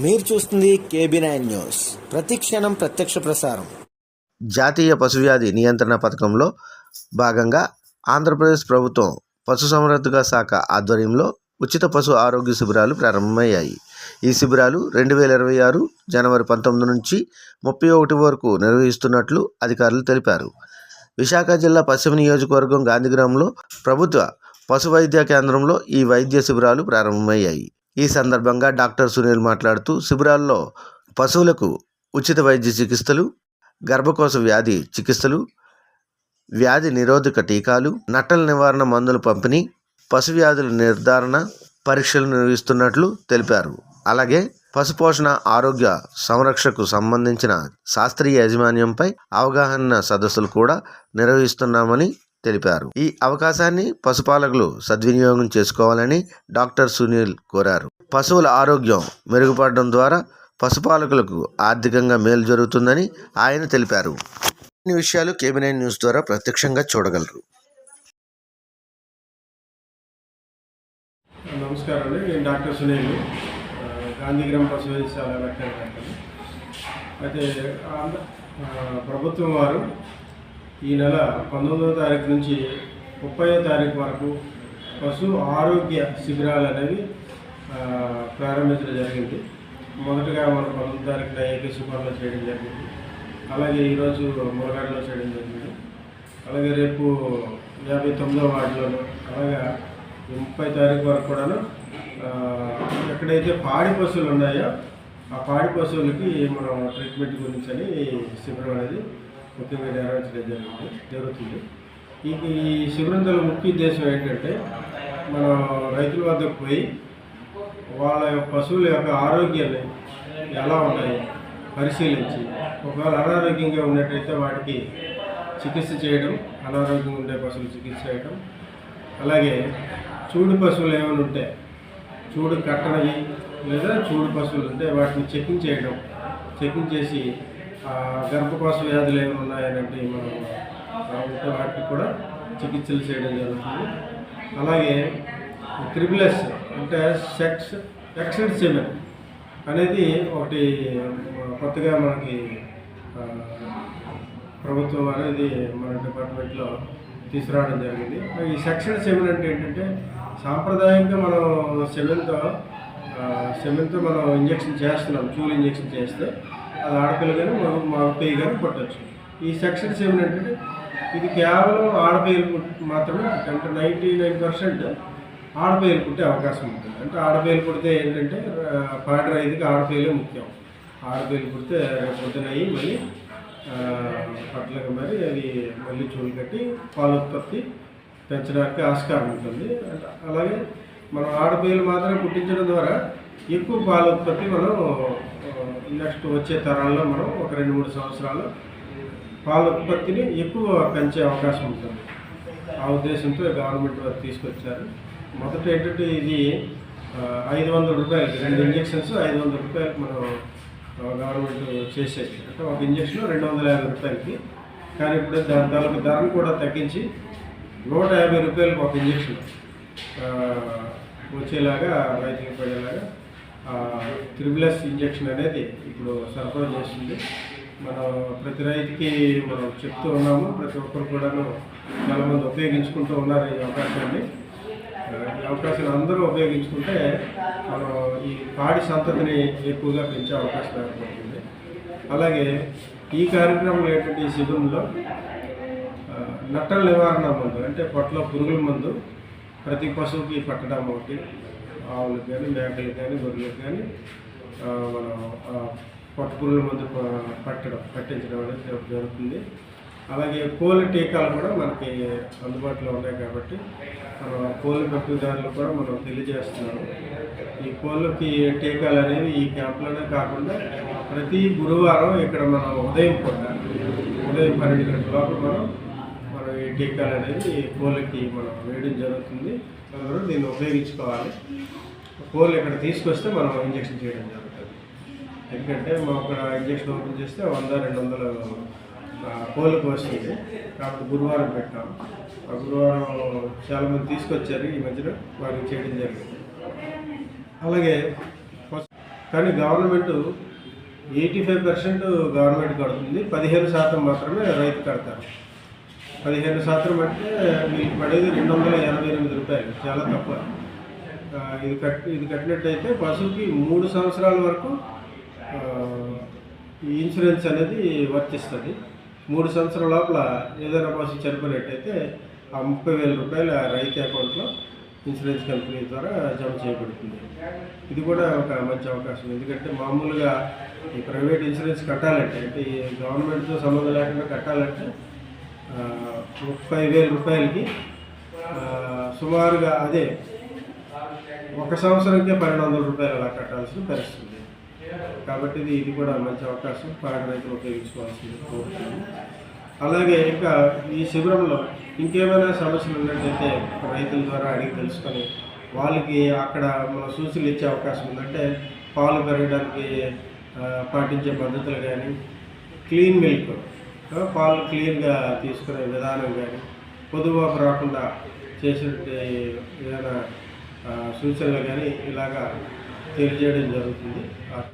మీరు చూస్తుంది KB nine news ప్రతి క్షణం ప్రత్యక్ష ప్రసారం. జాతీయ పశువ్యాధి నియంత్రణ పథకంలో భాగంగా ఆంధ్రప్రదేశ్ ప్రభుత్వం పశుసంవర్ధక శాఖ ఆధ్వర్యంలో ఉచిత పశు ఆరోగ్య శిబిరాలు ప్రారంభమయ్యాయి. ఈ శిబిరాలు రెండు వేల ఇరవై ఆరు జనవరి పంతొమ్మిది నుంచి ముప్పై ఒకటి వరకు నిర్వహిస్తున్నట్లు అధికారులు తెలిపారు. విశాఖ జిల్లా పశ్చిమ నియోజకవర్గం గాంధీగ్రామంలో ప్రభుత్వ పశు వైద్య కేంద్రంలో ఈ వైద్య శిబిరాలు ప్రారంభమయ్యాయి. ఈ సందర్భంగా డాక్టర్ సునీల్ మాట్లాడుతూ శిబిరాల్లో పశువులకు ఉచిత వైద్య చికిత్సలు గర్భకోశ వ్యాధి చికిత్సలు వ్యాధి నిరోధక టీకాలు నట్టల నివారణ మందుల పంపిణీ పశు వ్యాధుల నిర్ధారణ పరీక్షలు నిర్వహిస్తున్నట్లు తెలిపారు. అలాగే పశుపోషణ ఆరోగ్య సంరక్షకు సంబంధించిన శాస్త్రీయ యాజమాన్యంపై అవగాహన సదస్సులు కూడా నిర్వహిస్తున్నామని తెలిపారు. ఈ అవకాశాన్ని పశుపాలకులు సద్వినియోగం చేసుకోవాలని డాక్టర్ సునీల్ కోరారు. పశువుల ఆరోగ్యం మెరుగుపడడం ద్వారా పశుపాలకులకు ఆర్థికంగా మేలు జరుగుతుందని ఆయన తెలిపారు. కొన్ని విషయాలు కేబినెట్ న్యూస్ ద్వారా ప్రత్యక్షంగా చూడగలరు. నమస్కారం అండి. నేను డాక్టర్ సునీల్ గాంధీగ్రామ్ పశు వైద్యశాల అయితే ప్రభుత్వం వారు ఈ నెల పంతొమ్మిదవ తారీఖు నుంచి ముప్పైవ తారీఖు వరకు పశు ఆరోగ్య శిబిరాలు అనేవి ప్రారంభించడం జరిగింది. మొదటగా మనం పంతొమ్మిది తారీఖున ఏకేశ్వరంలో చేయడం జరిగింది. అలాగే ఈరోజు మురగాడలో చేయడం జరిగింది. అలాగే రేపు యాభై తొమ్మిదవ వార్డులోను అలాగే ముప్పై తారీఖు వరకు కూడాను ఎక్కడైతే పాడి పశువులు ఉన్నాయో ఆ పాడి పశువులకి మనం ట్రీట్మెంట్ గురించి అని శిబిరం అనేది ముఖ్యంగా నిర్వహించడం జరిగింది జరుగుతుంది. ఈ ఈ శిబిరంతో ముఖ్య ఉద్దేశం ఏంటంటే మనం రైతుల వద్దకు పోయి వాళ్ళ యొక్క పశువుల యొక్క ఆరోగ్యాన్ని ఎలా ఉన్నాయి పరిశీలించి ఒకవేళ అనారోగ్యంగా ఉన్నట్టయితే వాటికి చికిత్స చేయడం అనారోగ్యంగా ఉండే పశువులు చికిత్స చేయడం అలాగే చూడు పశువులు ఏమైనా ఉంటే చూడు కట్టనవి లేదా చూడు పశువులు ఉంటే వాటిని చెకింగ్ చేయడం చెకింగ్ చేసి గర్భకోశ వ్యాధులు ఏమైనా ఉన్నాయనంటే మనం ఉంటే వాటికి కూడా చికిత్సలు చేయడం జరుగుతుంది. అలాగే త్రిబుల్ ఎస్ అంటే సెక్స్ ఎక్సెడ్ సెమెన్ అనేది ఒకటి కొత్తగా మనకి ప్రభుత్వం అనేది మన డిపార్ట్మెంట్లో తీసుకురావడం జరిగింది. ఈ సెక్షన్ సెమెన్ అంటే ఏంటంటే సాంప్రదాయంగా మనం సెమెన్తో సెమెన్తో మనం ఇంజక్షన్ చేస్తున్నాం చూలు ఇంజక్షన్ చేస్తే అది ఆడపిల్ల కానీ మగ మగపిల్ల కానీ పుట్టచ్చు ఈ సెక్షన్ ఏమిటంటే అంటే ఇది కేవలం ఆడపిల్లలు మాత్రమే అంటే నైంటీ నైన్ పర్సెంట్ ఆడపిల్లలు పుట్టే అవకాశం ఉంటుంది. అంటే ఆడపిల్లలు పుడితే ఏంటంటే ఆ, పాడి రైతుకి ముఖ్యం. ఆడపిల్లలు పుడితే పొద్దునయ్యి అయ్యి మళ్ళీ ఆ, పట్లకు మరి అది మళ్ళీ చూలు కట్టి పాల ఉత్పత్తి పెంచడానికి ఆస్కారం ఉంటుంది. అలాగే మనం ఆడపిల్లలు మాత్రమే పుట్టించడం ద్వారా ఎక్కువ పాల ఉత్పత్తి మనం నెక్స్ట్ వచ్చే తరాల్లో మనం ఒక రెండు మూడు సంవత్సరాలు పాల ఉత్పత్తిని ఎక్కువ పెంచే అవకాశం ఉంటుంది. ఆ ఉద్దేశంతో గవర్నమెంట్ వారు తీసుకొచ్చారు. మొదట ఏంటంటే ఇది ఐదు వందల రూపాయలకి రెండు ఇంజక్షన్స్ ఐదు వందల రూపాయలకు మనం గవర్నమెంట్ చేసేది. అంటే ఒక ఇంజక్షన్ రెండు వందల యాభై రూపాయలకి. కానీ ఇప్పుడు దాని దానికి ధరను కూడా తగ్గించి నూట యాభై రూపాయలకు ఒక ఇంజక్షన్ వచ్చేలాగా రైతులకు పడేలాగా త్రిబులస్ ఇంజక్షన్ అనేది ఇప్పుడు సరఫరా చేస్తుంది. మనం ప్రతి రైతుకి మనం చెప్తూ ఉన్నాము ప్రతి ఒక్కరు కూడాను చాలామంది ఉపయోగించుకుంటూ ఉన్నారు ఈ అవకాశాన్ని. ఈ అవకాశాన్ని అందరూ ఉపయోగించుకుంటే మనం ఈ పాడి సంతతిని ఎక్కువగా పెంచే అవకాశం ఏర్పడుతుంది. అలాగే ఈ కార్యక్రమంలో ఏంటంటే ఈ శిబిరంలో నట్టల నివారణ మందు అంటే పొట్టలో పురుగుల మందు ప్రతి పశువుకి పట్టడం ఒకటి ఆవులకు కానీ మేకలకు కానీ గొర్రెలకు కానీ మనం ఆ, మందు పట్టడం పట్టించడం అనేది జరుగుతుంది. అలాగే కోళ్ళ టీకాలు కూడా మనకి అందుబాటులో ఉన్నాయి కాబట్టి మనం కోళ్ళ పెట్టుదారులు కూడా మనం తెలియజేస్తున్నాము ఈ కోళ్ళకి టీకాలు అనేవి ఈ క్యాంప్లోనే కాకుండా ప్రతి గురువారం ఇక్కడ మనం ఉదయం పూట ఉదయం పన్నెండు గంటల లోపల మనం మనం అనేది కోళ్ళకి మనం వేయడం జరుగుతుంది. అందరూ దీన్ని ఉపయోగించుకోవాలి. కోళ్ళు ఇక్కడ తీసుకొస్తే మనం ఇంజక్షన్ చేయడం జరుగుతుంది. ఎందుకంటే మా అక్కడ ఇంజక్షన్ ఓపెన్ చేస్తే వంద రెండు వందలు కోళ్ళకు వస్తుంది. కాబట్టి గురువారం పెట్టాం. ఆ గురువారం చాలామంది తీసుకొచ్చారు ఈ మధ్యన వారికి చేయడం జరిగింది. అలాగే కానీ government eighty five percent government కడుతుంది. పదిహేను శాతం మాత్రమే రైతు కడతారు. పదిహేను శాతం అంటే మీకు పడేది రెండు వందల ఎనభై ఎనిమిది రూపాయలు. చాలా తక్కువ. ఇది కట్ ఇది కట్టినట్టయితే పశువుకి మూడు సంవత్సరాల వరకు ఈ ఇన్సూరెన్స్ అనేది వర్తిస్తుంది. మూడు సంవత్సరాల లోపల ఏదైనా పశువు చనిపోయినట్టయితే ఆ ముప్పై వేల రూపాయల రైతు అకౌంట్లో ఇన్సూరెన్స్ కంపెనీ ద్వారా జమ చేయబడుతుంది. ఇది కూడా ఒక మంచి అవకాశం. ఎందుకంటే మామూలుగా ఈ ప్రైవేట్ ఇన్సూరెన్స్ కట్టాలంటే అంటే ఈ గవర్నమెంట్తో సంబంధం లేకుండా కట్టాలంటే ముప్పై వేల రూపాయలకి సుమారుగా అదే ఒక సంవత్సరంకే పన్నెండు వందల రూపాయలు అలా కట్టాల్సిన పరిస్థితి. కాబట్టి ఇది ఇది కూడా మంచి అవకాశం. పాడి రైతులు ఉపయోగించుకోవాల్సింది కోరుతున్నాను అలాగే ఇంకా ఈ శిబిరంలో ఇంకేమైనా సమస్యలు ఉన్నట్టయితే రైతుల ద్వారా అడిగి తెలుసుకొని వాళ్ళకి అక్కడ మన సూచనలు ఇచ్చే అవకాశం ఉందంటే పాలు పెరగడానికి పాటించే పద్ధతులు కానీ క్లీన్ మిల్క్ పాలు క్లీన్గా తీసుకునే విధానం కానీ పొదుపు రాకుండా చేసే ఏదైనా సూచనలు కానీ ఇలాగా తెలియజేయడం జరుగుతుంది.